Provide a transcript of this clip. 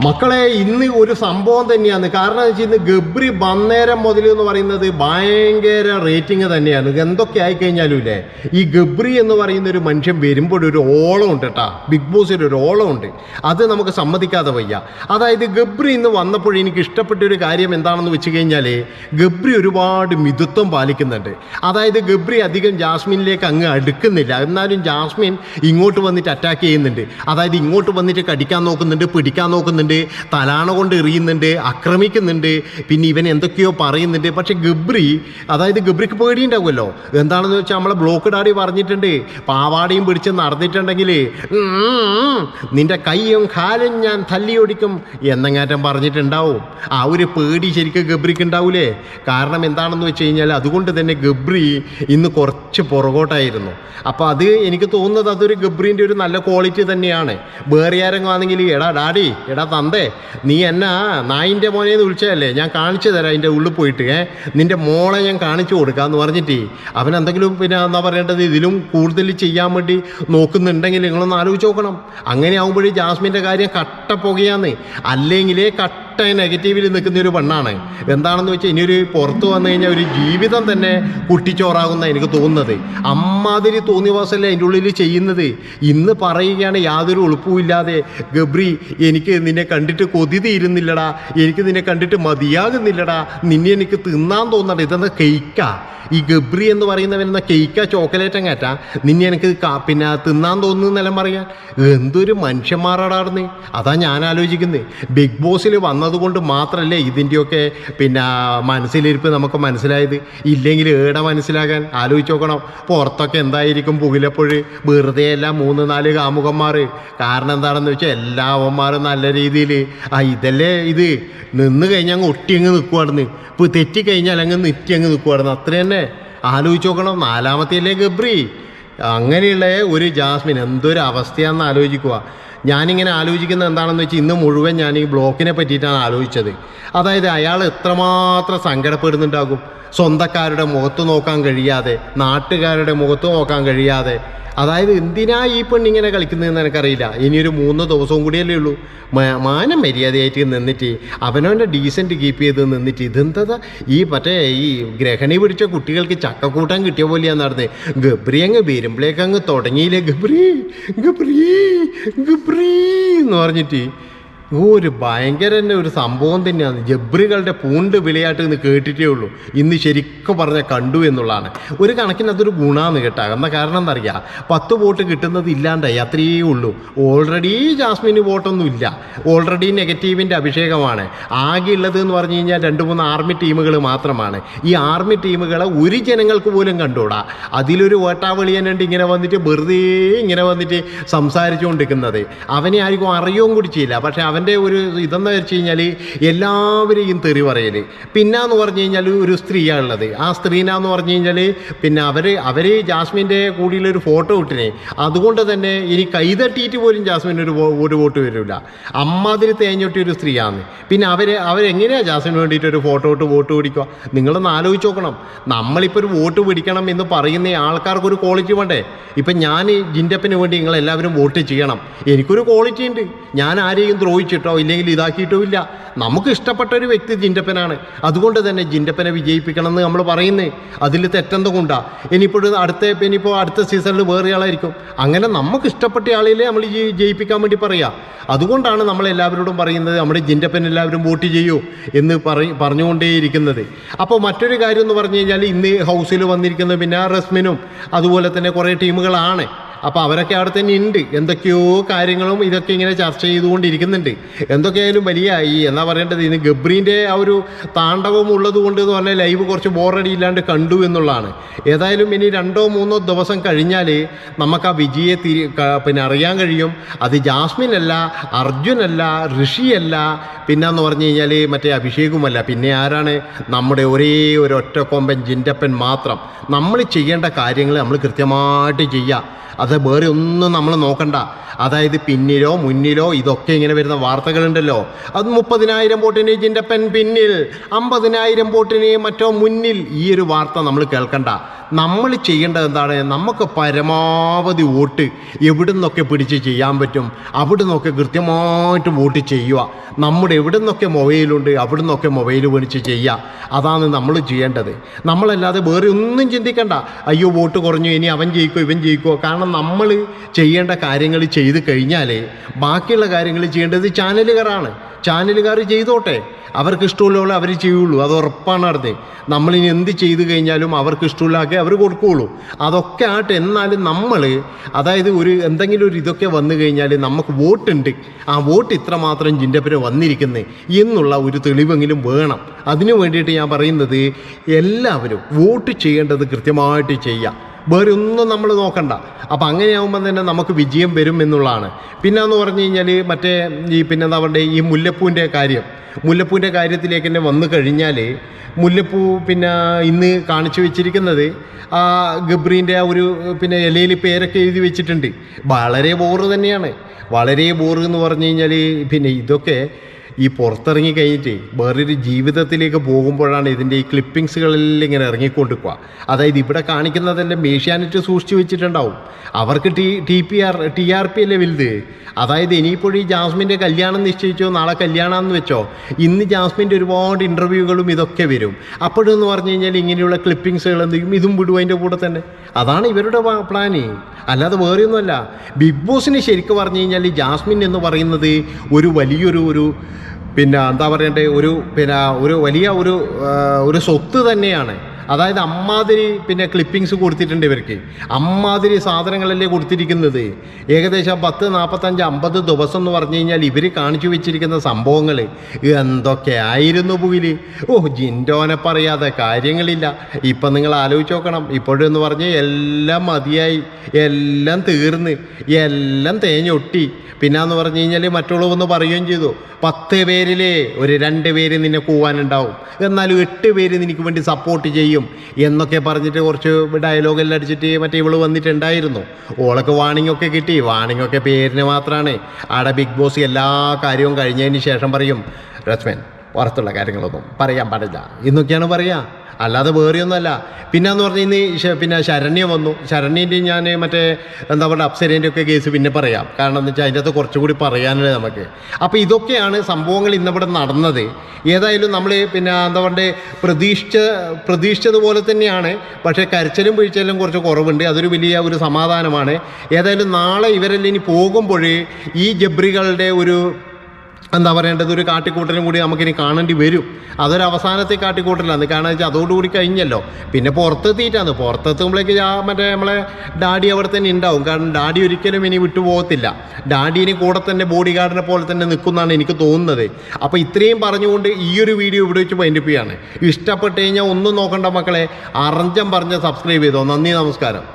മക്കളെ ഇന്ന് ഒരു സംഭവം തന്നെയാണ്. കാരണം എന്ന് വെച്ചാൽ ഇന്ന് ഗബ്രി വന്നേരം മുതൽ എന്ന് പറയുന്നത് ഭയങ്കര റേറ്റിംഗ് തന്നെയാണ്. എന്തൊക്കെ ആയിക്കഴിഞ്ഞാലും ഇല്ലേ? ഈ ഗബ്രി എന്ന് പറയുന്ന ഒരു മനുഷ്യൻ വരുമ്പോൾ ഒരു ഓളം ഉണ്ട് കേട്ടാ ബിഗ് ബോസിൽ ഒരു ഓളം ഉണ്ട്. അത് നമുക്ക് സമ്മതിക്കാതെ വയ്യ. അതായത് ഗബ്രി ഇന്ന് വന്നപ്പോൾ എനിക്ക് ഇഷ്ടപ്പെട്ട ഒരു കാര്യം എന്താണെന്ന് വെച്ച് കഴിഞ്ഞാൽ ഗബ്രി ഒരുപാട് മിതുത്വം പാലിക്കുന്നുണ്ട്. അതായത് ഗബ്രി അധികം ജാസ്മിനിലേക്ക് അങ്ങ് അടുക്കുന്നില്ല. എന്നാലും ജാസ്മിൻ ഇങ്ങോട്ട് വന്നിട്ട് അറ്റാക്ക് ചെയ്യുന്നുണ്ട്. അതായത് ഇങ്ങോട്ട് വന്നിട്ട് കടിക്കാൻ നോക്കുന്നുണ്ട് പിടിക്കാൻ നോക്കുന്നുണ്ട്. തലാണ കൊണ്ട് എറിയുന്നുണ്ട് ആക്രമിക്കുന്നുണ്ട് പിന്നെ ഇവൻ എന്തൊക്കെയോ പറയുന്നുണ്ട്. പക്ഷേ ഗബ്രി അതായത് ഗബ്രിക്ക് പേടിയുണ്ടാവുമല്ലോ. എന്താണെന്ന് വെച്ചാൽ നമ്മളെ ബ്ലോക്ക് ഡാഡി പറഞ്ഞിട്ടുണ്ട്. പാവാടയും പിടിച്ച് നടന്നിട്ടുണ്ടെങ്കിൽ നിന്റെ കൈയും കാലും ഞാൻ തല്ലിയൊടിക്കും എന്നങ്ങാറ്റം പറഞ്ഞിട്ടുണ്ടാവും. ആ ഒരു പേടി ശരിക്കും ഗബ്രിക്ക് ഉണ്ടാവൂലേ? കാരണം എന്താണെന്ന് വെച്ച് കഴിഞ്ഞാൽ അതുകൊണ്ട് തന്നെ ഗബ്രി ഇന്ന് കുറച്ച് പുറകോട്ടായിരുന്നു. അപ്പോൾ അത് എനിക്ക് തോന്നുന്നത് അതൊരു ഗബ്രീന്റെ ഒരു നല്ല ക്വാളിറ്റി തന്നെയാണ്. വേറെ ആരെങ്കിലും ആണെങ്കിൽ എടാ ഡാഡി എടാ തന്തേ നീ എന്നാ നായിന്റെ മോനെ എന്ന് വിളിച്ചതല്ലേ? ഞാൻ കാണിച്ചു തരാം അതിന്റെ ഉള്ളിൽ പോയിട്ട്. ഏ നിന്റെ മോളെ ഞാൻ കാണിച്ചു കൊടുക്കാമെന്ന് പറഞ്ഞിട്ട്. അവൻ എന്തെങ്കിലും പിന്നെ എന്താ പറയേണ്ടത്? ഇതിലും കൂടുതൽ ചെയ്യാൻ വേണ്ടി നോക്കുന്നുണ്ടെങ്കിൽ നിങ്ങളൊന്ന് ആലോചിച്ച് നോക്കണം. അങ്ങനെ ആകുമ്പോഴേ ജാസ്മിന്റെ കാര്യം കട്ട പുകയാന്ന്. അല്ലെങ്കിലേ കട്ട നെഗറ്റീവിൽ നിൽക്കുന്ന ഒരു പെണ്ണാണ്. എന്താണെന്ന് വെച്ചാൽ ഇനിയൊരു പുറത്ത് വന്നു കഴിഞ്ഞാൽ ഒരു ജീവിതം തന്നെ കുട്ടിച്ചോറാകുന്ന എനിക്ക് തോന്നുന്നത്. അമ്മാതിരി തോന്നിവാസല്ലേ അതിന്റെ ഉള്ളിൽ ചെയ്യുന്നത്. ഇന്ന് പറയുകയാണ് യാതൊരു എളുപ്പമില്ലാതെ ഗബ്രി എനിക്ക് നിന്നെ കണ്ടിട്ട് കൊതി തീരുന്നില്ലടാ എനിക്ക് നിന്നെ കണ്ടിട്ട് മതിയാകുന്നില്ലടാ നിന്നെ എനിക്ക് തിന്നാൻ തോന്നണ്ട ഇതെന്ന കേക്കാ? ഈ ഗബ്രി എന്ന് പറയുന്നവൻ എന്ന കേക്ക? ചോക്ലേറ്റ് അങ്ങാറ്റാ നിന്നെ എനിക്ക് പിന്നെ തിന്നാൻ തോന്നുന്നെല്ലാം പറയാൻ. എന്തൊരു മനുഷ്യന്മാരാടാർന്ന് അതാ ഞാൻ ആലോചിക്കുന്നത് ബിഗ് ബോസിൽ വന്നതുകൊണ്ട് മാത്രമല്ലേ ഇതിന്റെയൊക്കെ പിന്നെ മനസ്സിലിരിപ്പ് നമുക്ക് മനസ്സിലായത്? ഇല്ലെങ്കിൽ ഏടെ മനസ്സിലാകാൻ? ആലോചിച്ച് നോക്കണം. പുറത്തൊക്കെ എന്തായിരിക്കും പുകിലപ്പോഴ്? വെറുതെ എല്ലാം മൂന്ന് നാല് കാമുകന്മാർ. കാരണം എന്താണെന്ന് വെച്ചാൽ എല്ലാ അവന്മാരും നല്ല രീതിയിൽ ആ ഇതല്ലേ ഇത്? നിന്ന് കഴിഞ്ഞാൽ അങ്ങ് ഒട്ടി അങ്ങ് നിൽക്കുവാടുന്ന് ഇപ്പോൾ തെറ്റിക്കഴിഞ്ഞാൽ അങ്ങ് നിറ്റി അങ്ങ് നിൽക്കുവാടുന്ന് അത്ര തന്നെ. ആലോചിച്ച് നോക്കണം. നാലാമത്തെ അല്ലേ ഗബ്രി? അങ്ങനെയുള്ള ഒരു ജാസ്മിൻ എന്തൊരു അവസ്ഥയാണെന്ന് ആലോചിക്കുക. ഞാനിങ്ങനെ ആലോചിക്കുന്നത് എന്താണെന്ന് വെച്ചാൽ ഇന്ന് മുഴുവൻ ഞാൻ ഈ ബ്ലോക്കിനെ പറ്റിയിട്ടാണ് ആലോചിച്ചത്. അതായത് അയാൾ എത്രമാത്രം സങ്കടപ്പെടുന്നുണ്ടാകും. സ്വന്തക്കാരുടെ മുഖത്ത് നോക്കാൻ കഴിയാതെ നാട്ടുകാരുടെ മുഖത്ത് നോക്കാൻ കഴിയാതെ അതായത് എന്തിനാ ഈ പെണ്ണിങ്ങനെ കളിക്കുന്നതെന്ന് എനിക്കറിയില്ല. ഇനിയൊരു മൂന്ന് ദിവസവും കൂടിയല്ലേ ഉള്ളൂ. മാനം മര്യാദയായിട്ട് നിന്നിട്ട് അവനവന്റെ ഡീസന്റ് കീപ്പ് ചെയ്ത് നിന്നിട്ട് ഇതെന്താ ഈ മറ്റേ ഈ ഗ്രഹണി പിടിച്ച കുട്ടികൾക്ക് ചക്കക്കൂട്ടം കിട്ടിയ പോലെയാണ് നടന്നത് ഗബ്രി അങ്ങ് വരുമ്പോഴേക്കങ്ങ് തുടങ്ങിയില്ലേ ഗബ്രി? ഗബ്രി? ഗബ്രി? എന്ന് പറഞ്ഞിട്ട് ഒരു ഭയങ്കര തന്നെ ഒരു സംഭവം തന്നെയാണ്. ജബ്രികളുടെ പൂണ്ട് വിളയാട്ട് എന്ന് കേട്ടിട്ടേ ഉള്ളൂ. ഇന്ന് ശരിക്കും പറഞ്ഞ കണ്ടു എന്നുള്ളതാണ്. ഒരു കണക്കിന് അതൊരു ഗുണമാണ് കേട്ടോ. എന്ന കാരണം എന്താ അറിയാം പത്ത് വോട്ട് കിട്ടുന്നത് ഇല്ലാണ്ടായി. അത്രയേ ഉള്ളൂ. ഓൾറെഡി ജാസ്മിന് വോട്ടൊന്നും ഇല്ല. ഓൾറെഡി നെഗറ്റീവിന്റെ അഭിഷേകമാണ്. ആകെ ഉള്ളത് എന്ന് പറഞ്ഞു കഴിഞ്ഞാൽ രണ്ട് മൂന്ന് ആർമി ടീമുകൾ മാത്രമാണ്. ഈ ആർമി ടീമുകളെ ഒരു ജനങ്ങൾക്ക് പോലും കണ്ടുകൂടാ. അതിലൊരു വേട്ടാവളിയനുണ്ട് ഇങ്ങനെ വന്നിട്ട് വെറുതെ ഇങ്ങനെ വന്നിട്ട് സംസാരിച്ചുകൊണ്ടിരിക്കുന്നത്. അവനെ ആർക്കും അറിയുകയും കൂടി ചെയ്യില്ല. പക്ഷേ പക്ഷെ അവന്റെ ഒരു ഇതെന്ന് വെച്ച് കഴിഞ്ഞാൽ എല്ലാവരെയും തെറി പറയൽ പിന്നെന്ന് പറഞ്ഞു കഴിഞ്ഞാൽ ഒരു സ്ത്രീയാണുള്ളത്. ആ സ്ത്രീനാന്ന് പറഞ്ഞു കഴിഞ്ഞാൽ പിന്നെ അവർ അവർ ജാസ്മിന്റെ കൂടിയുള്ളൊരു ഫോട്ടോ ഇട്ടിനെ. അതുകൊണ്ട് തന്നെ ഇനി കൈതട്ടിയിട്ട് പോലും ജാസ്മിൻ ഒരു ഒരു വോട്ട് വരില്ല. അമ്മാതിരി തേഞ്ഞൊട്ടി ഒരു സ്ത്രീയാണ്. പിന്നെ അവർ അവരെങ്ങനെയാണ് ജാസ്മിന് വേണ്ടിയിട്ട് ഒരു ഫോട്ടോ ഇട്ട് വോട്ട് പിടിക്കുക? നിങ്ങളൊന്ന് ആലോചിച്ച് നോക്കണം. നമ്മളിപ്പോൾ ഒരു വോട്ട് പിടിക്കണം എന്ന് പറയുന്ന ആൾക്കാർക്ക് ഒരു ക്വാളിറ്റി വേണ്ടേ? ഇപ്പം ഞാൻ ജിൻഡപ്പിന് വേണ്ടി നിങ്ങളെല്ലാവരും വോട്ട് ചെയ്യണം. എനിക്കൊരു ക്വാളിറ്റി ഉണ്ട്. ഞാൻ ആരെയും ദ്രോഹിച്ചിട്ടോ ഇല്ലെങ്കിൽ ഇതാക്കിയിട്ടോ ഇല്ല. നമുക്ക് ഇഷ്ടപ്പെട്ട ഒരു വ്യക്തി ജിന്റപ്പനാണ് അതുകൊണ്ട് തന്നെ ജിന്റപ്പനെ വിജയിപ്പിക്കണം എന്ന് നമ്മൾ പറയുന്നത് അതിൽ തെറ്റെന്തോ കൊണ്ടാ ഇനിയിപ്പോൾ അടുത്ത ഇനിയിപ്പോൾ അടുത്ത സീസണിൽ വേറെ ആളായിരിക്കും. അങ്ങനെ നമുക്ക് ഇഷ്ടപ്പെട്ട ആളിലെ നമ്മൾ ജയിപ്പിക്കാൻ വേണ്ടി പറയാ. അതുകൊണ്ടാണ് നമ്മൾ എല്ലാവരോടും പറയുന്നത് നമ്മുടെ ജിന്റപ്പൻ എല്ലാവരും വോട്ട് ചെയ്യൂ എന്ന് പറ പറഞ്ഞുകൊണ്ടേയിരിക്കുന്നത്. അപ്പോൾ മറ്റൊരു കാര്യം എന്ന് പറഞ്ഞു കഴിഞ്ഞാൽ ഇന്ന് ഹൗസിൽ വന്നിരിക്കുന്ന പിന്നെ റസ്മിനും അതുപോലെ തന്നെ കുറേ ടീമുകളാണ്. അപ്പോൾ അവരൊക്കെ അവിടെ തന്നെ ഉണ്ട് എന്തൊക്കെയോ കാര്യങ്ങളും ഇതൊക്കെ ഇങ്ങനെ ചർച്ച ചെയ്തുകൊണ്ടിരിക്കുന്നുണ്ട്. എന്തൊക്കെയായാലും വലിയ ഈ എന്നാ പറയേണ്ടത്? ഇന്ന് ഗബ്രീന്റെ ആ ഒരു താണ്ഡവം ഉള്ളത് കൊണ്ട് എന്ന് പറഞ്ഞാൽ ലൈവ് കുറച്ച് ബോറടി ഇല്ലാണ്ട് കണ്ടു എന്നുള്ളതാണ്. ഏതായാലും ഇനി രണ്ടോ മൂന്നോ ദിവസം കഴിഞ്ഞാൽ നമുക്ക് ആ വിജയെ തിരി പിന്നെ അറിയാൻ കഴിയും. അത് ജാസ്മിൻ അല്ല അർജുനല്ല ഋഷിയല്ല. പിന്നെന്ന് പറഞ്ഞു കഴിഞ്ഞാൽ മറ്റേ അഭിഷേകുമല്ല. പിന്നെ ആരാണ്? നമ്മുടെ ഒരേ ഒരു ഒറ്റക്കൊമ്പൻ ജിന്റപ്പൻ മാത്രം. നമ്മൾ ചെയ്യേണ്ട കാര്യങ്ങൾ നമ്മൾ കൃത്യമായിട്ട് ചെയ്യുക അത് വേറെ ഒന്നും നമ്മൾ നോക്കണ്ട. അതായത് പിന്നിലോ മുന്നിലോ ഇതൊക്കെ ഇങ്ങനെ വരുന്ന വാർത്തകളുണ്ടല്ലോ. അത് മുപ്പതിനായിരം വോട്ടിന് പെൻ പിന്നിൽ അമ്പതിനായിരം വോട്ടിന് മറ്റോ മുന്നിൽ ഈ ഒരു വാർത്ത നമ്മൾ കേൾക്കണ്ട. നമ്മൾ ചെയ്യേണ്ടത് എന്താണ്? നമുക്ക് പരമാവധി വോട്ട് എവിടെ നിന്നൊക്കെ പിടിച്ച് ചെയ്യാൻ പറ്റും? അവിടെ നിന്നൊക്കെ കൃത്യമായിട്ട് വോട്ട് ചെയ്യുക. നമ്മുടെ എവിടെ നിന്നൊക്കെ മൊബൈലുണ്ട് അവിടെ നിന്നൊക്കെ മൊബൈൽ മേടിച്ച് ചെയ്യുക. അതാണ് നമ്മൾ ചെയ്യേണ്ടത്. നമ്മളല്ലാതെ വേറെ ഒന്നും ചിന്തിക്കണ്ട. അയ്യോ വോട്ട് കുറഞ്ഞു ഇനി അവൻ ജയിക്കോ ഇവൻ ജയിക്കോ. കാരണം നമ്മൾ ചെയ്യേണ്ട കാര്യങ്ങൾ ചെയ്ത് കഴിഞ്ഞാൽ ബാക്കിയുള്ള കാര്യങ്ങൾ ചെയ്യേണ്ടത് ചാനലുകാരാണ്. ചാനലുകാർ ചെയ്തോട്ടെ. അവർക്ക് ഇഷ്ടമുള്ള അവർ ചെയ്യുള്ളൂ. അത് ഉറപ്പാണ് അടുത്ത് നമ്മളിനി എന്ത് ചെയ്തു കഴിഞ്ഞാലും അവർക്ക് ഇഷ്ടമുള്ളതൊക്കെ അവർ കൊടുക്കുകയുള്ളൂ അതൊക്കെ ആട്ടെ എന്നാലും നമ്മൾ അതായത് ഒരു എന്തെങ്കിലും ഒരു ഇതൊക്കെ വന്നു കഴിഞ്ഞാൽ നമുക്ക് വോട്ടുണ്ട്. ആ വോട്ട് ഇത്രമാത്രം ജിന്റെപ്പുരം വന്നിരിക്കുന്നത് എന്നുള്ള ഒരു തെളിവെങ്കിലും വേണം. അതിനു വേണ്ടിയിട്ട് ഞാൻ പറയുന്നത് എല്ലാവരും വോട്ട് ചെയ്യേണ്ടത് കൃത്യമായിട്ട് ചെയ്യാം വേറെ ഒന്നും നമ്മൾ നോക്കണ്ട. അപ്പം അങ്ങനെയാകുമ്പോൾ തന്നെ നമുക്ക് വിജയം വരും എന്നുള്ളതാണ്. പിന്നെ എന്ന് പറഞ്ഞു കഴിഞ്ഞാൽ മറ്റേ ഈ പിന്നെ എന്താ പറയുക ഈ മുല്ലപ്പൂവിന്റെ കാര്യം. മുല്ലപ്പൂവിന്റെ കാര്യത്തിലേക്ക് തന്നെ വന്നു കഴിഞ്ഞാൽ മുല്ലപ്പൂ പിന്നെ ഇന്ന് കാണിച്ചു വെച്ചിരിക്കുന്നത് ആ ഗബ്രീന്റെ ഒരു പിന്നെ ഇലയിൽ പേരൊക്കെ എഴുതി വെച്ചിട്ടുണ്ട്. വളരെ ബോറ് തന്നെയാണ്. വളരെ ബോറ് എന്ന് പറഞ്ഞു കഴിഞ്ഞാൽ പിന്നെ ഇതൊക്കെ ഈ പുറത്തിറങ്ങി കഴിഞ്ഞിട്ട് വേറൊരു ജീവിതത്തിലേക്ക് പോകുമ്പോഴാണ് ഇതിന്റെ ഈ ക്ലിപ്പിങ്സുകളിൽ ഇങ്ങനെ ഇറങ്ങിക്കൊണ്ടിരിക്കുക. അതായത് ഇവിടെ കാണിക്കുന്നതെല്ലാം മേഷ്യാനിറ്റ് സൂക്ഷിച്ചു വെച്ചിട്ടുണ്ടാവും. അവർക്ക് T T P R T R P അല്ലേ വലുത്? അതായത് ഇനിയിപ്പോൾ ഈ ജാസ്മിന്റെ കല്യാണം നിശ്ചയിച്ചോ നാളെ കല്യാണമെന്ന് വെച്ചോ ഇന്ന് ജാസ്മിന്റെ ഒരുപാട് ഇന്റർവ്യൂകളും ഇതൊക്കെ വരും. അപ്പോഴെന്ന് പറഞ്ഞു കഴിഞ്ഞാൽ ഇങ്ങനെയുള്ള ക്ലിപ്പിങ്സുകൾ എന്തെങ്കിലും ഇതും വിടും അതിന്റെ കൂടെ തന്നെ. അതാണ് ഇവരുടെ പ്ലാന് അല്ലാതെ വേറെയൊന്നുമല്ല. ബിഗ് ബോസിന് ശരിക്കും പറഞ്ഞു കഴിഞ്ഞാൽ ഈ ജാസ്മിൻ എന്ന് പറയുന്നത് ഒരു വലിയൊരു ഒരു പിന്നെ എന്താ പറയണ്ടേ ഒരു പിന്നെ ഒരു വലിയ ഒരു ഒരു സ്വത്ത് തന്നെയാണ്. അതായത് അമ്മാതിരി പിന്നെ ക്ലിപ്പിങ്സ് കൊടുത്തിട്ടുണ്ട് ഇവർക്ക്. അമ്മാതിരി സാധനങ്ങളല്ലേ കൊടുത്തിരിക്കുന്നത്. ഏകദേശം പത്ത് നാൽപ്പത്തഞ്ച് അമ്പത് ദിവസം എന്ന് പറഞ്ഞു കഴിഞ്ഞാൽ ഇവർ കാണിച്ചു വെച്ചിരിക്കുന്ന സംഭവങ്ങൾ എന്തൊക്കെ ആയിരുന്നു പൂവിൽ ഓ ജിൻഡോനെ പറയാതെ കാര്യങ്ങളില്ല. ഇപ്പം നിങ്ങൾ ആലോചിച്ച് നോക്കണം. ഇപ്പോഴെന്ന് പറഞ്ഞ് എല്ലാം മതിയായി. എല്ലാം തീർന്ന്. എല്ലാം തേഞ്ഞൊട്ടി. പിന്നെന്ന് പറഞ്ഞു കഴിഞ്ഞാൽ മറ്റുള്ളവന്ന് പറയുകയും ചെയ്തു. പത്ത് പേരിലേ ഒരു രണ്ട് പേര് നിന്നെ കൂവാനുണ്ടാവും. എന്നാലും എട്ട് പേര് നിനക്ക് വേണ്ടി സപ്പോർട്ട് ചെയ്യും. എന്നൊക്കെ പറഞ്ഞിട്ട് കുറച്ച് ഡയലോഗെല്ലാം അടിച്ചിട്ട് മറ്റേ ഇവൾ വന്നിട്ടുണ്ടായിരുന്നു. ഓളൊക്കെ വാണിംഗ് ഒക്കെ കിട്ടി. വാണിംഗ് ഒക്കെ പേരിന് മാത്രമാണ് ആടെ ബിഗ് ബോസ് എല്ലാ കാര്യവും കഴിഞ്ഞതിന് ശേഷം പറയും രശ്മൻ പുറത്തുള്ള കാര്യങ്ങളൊന്നും പറയാൻ പാടില്ല. എന്നൊക്കെയാണ് പറയുക അല്ലാതെ വേറെയൊന്നുമല്ല. പിന്നെ എന്ന് പറഞ്ഞാൽ ഇന്ന് പിന്നെ ശരണ്യ വന്നു. ശരണ്യന്റെ ഞാൻ മറ്റേ എന്താ പറയുക അപ്സരേന്റെ ഒക്കെ കേസ് പിന്നെ പറയാം. കാരണം എന്ന് വെച്ചാൽ അതിന്റെ അകത്ത് കുറച്ചുകൂടി പറയാനുള്ളത് നമുക്ക്. അപ്പോൾ ഇതൊക്കെയാണ് സംഭവങ്ങൾ ഇന്നിവിടെ നടന്നത്. ഏതായാലും നമ്മൾ പിന്നെ എന്താ പറയുക പ്രതീക്ഷിച്ച പ്രതീക്ഷിച്ചതുപോലെ തന്നെയാണ്. പക്ഷേ കരച്ചിലും വീഴ്ചയിലും കുറച്ച് കുറവുണ്ട്. അതൊരു വലിയ ഒരു സമാധാനമാണ്. ഏതായാലും നാളെ ഇവരെല്ലാം ഇനി പോകുമ്പോൾ ഈ ജബ്രികളുടെ ഒരു എന്താ പറയേണ്ടത്? ഒരു കാട്ടിക്കൂട്ടലും കൂടി നമുക്കിനി കാണേണ്ടി വരും. അതൊരു അവസാനത്തെ കാട്ടിക്കൂട്ടലാണ്. കാരണം വെച്ചാൽ അതോടുകൂടി കഴിഞ്ഞല്ലോ. പിന്നെ പുറത്തെത്തിയിട്ടാണ് പുറത്തെത്തുമ്പോഴേക്ക് ആ മറ്റേ നമ്മളെ ഡാഡി അവിടെ തന്നെ ഉണ്ടാവും കാരണം ഡാഡി ഒരിക്കലും ഇനി വിട്ടുപോകത്തില്ല ഡാഡി ഇനി കൂടെ തന്നെ ബോഡി ഗാർഡിനെ പോലെ തന്നെ നിൽക്കുന്നതാണ് എനിക്ക് തോന്നുന്നത്. അപ്പോൾ ഇത്രയും പറഞ്ഞുകൊണ്ട് ഈ ഒരു വീഡിയോ ഇവിടെ വെച്ച് വൈൻഡപ്പ് ചെയ്യാണ്. ഇഷ്ടപ്പെട്ട് കഴിഞ്ഞാൽ ഒന്നും നോക്കണ്ട മക്കളെ. അറഞ്ചം പറഞ്ഞ് സബ്സ്ക്രൈബ് ചെയ്തോ. നന്ദി നമസ്കാരം.